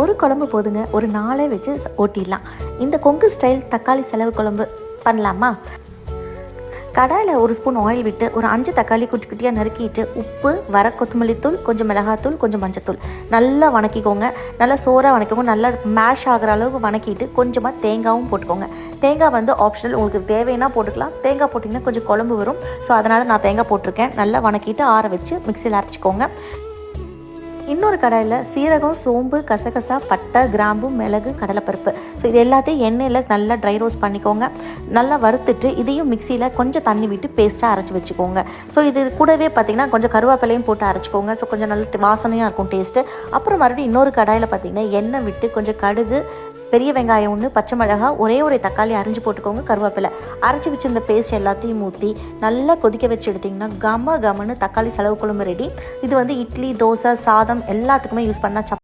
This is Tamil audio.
ஒரு குழம்பு போதுங்க. ஒரு நாளே வச்சு ஓட்டிடலாம். இந்த கொங்கு ஸ்டைல் தக்காளி செலவு குழம்பு பண்ணலாமா? கடாயில் ஒரு ஸ்பூன் ஆயில் விட்டு ஒரு அஞ்சு தக்காளி குட்டி குட்டியாக நறுக்கிட்டு உப்பு வர கொத்தமல்லி தூள் கொஞ்சம் மிளகாத்தூள் கொஞ்சம் மஞ்சத்தூள் நல்லா வணக்கிக்கோங்க. நல்லா சோறாக வணக்கிக்கோங்க. நல்லா மேஷ் ஆகிற அளவுக்கு வணக்கிட்டு கொஞ்சமாக தேங்காயும் போட்டுக்கோங்க. தேங்காய் வந்து ஆப்ஷனல் உங்களுக்கு தேவைன்னா போட்டுக்கலாம். தேங்காய் போட்டிங்கன்னா கொஞ்சம் குழம்பு வரும். ஸோ அதனால் நான் தேங்காய் போட்டிருக்கேன். நல்லா வணக்கிட்டு ஆற வச்சு மிக்சியில் அரைச்சிக்கோங்க. இன்னொரு கடாயில் சீரகம் சோம்பு கசகசா பட்டை கிராம்பு மிளகு கடலைப்பருப்பு. ஸோ இது எல்லாத்தையும் எண்ணெயில் நல்லா ட்ரை ரோஸ்ட் பண்ணிக்கோங்க. நல்லா வறுத்துட்டு இதையும் மிக்சியில் கொஞ்சம் தண்ணி விட்டு பேஸ்ட்டாக அரைச்சி வச்சுக்கோங்க. ஸோ இது கூடவே பார்த்தீங்கன்னா கொஞ்சம் கருவேப்பிலையும் போட்டு அரைச்சிக்கோங்க. ஸோ கொஞ்சம் நல்ல வாசனையாக இருக்கும் டேஸ்ட்டு அப்புறம் மறுபடியும் இன்னொரு கடாயில் பார்த்தீங்கன்னா எண்ணெய் விட்டு கொஞ்சம் கடுகு பெரிய வெங்காயம் ஒன்று பச்சை மிளகாய் ஒரே ஒரு தக்காளி அரிஞ்சு போட்டுக்கோங்க கருவேப்பிலை. அரைச்சி வச்சிருந்த பேஸ்ட் எல்லாத்தையும் ஊற்றி நல்லா கொதிக்க வச்சு எடுத்திங்கன்னா கம கமன்னு தக்காளி செலவு குழம்பு ரெடி இது வந்து இட்லி தோசை சாதம் எல்லாத்துக்குமே யூஸ் பண்ணால்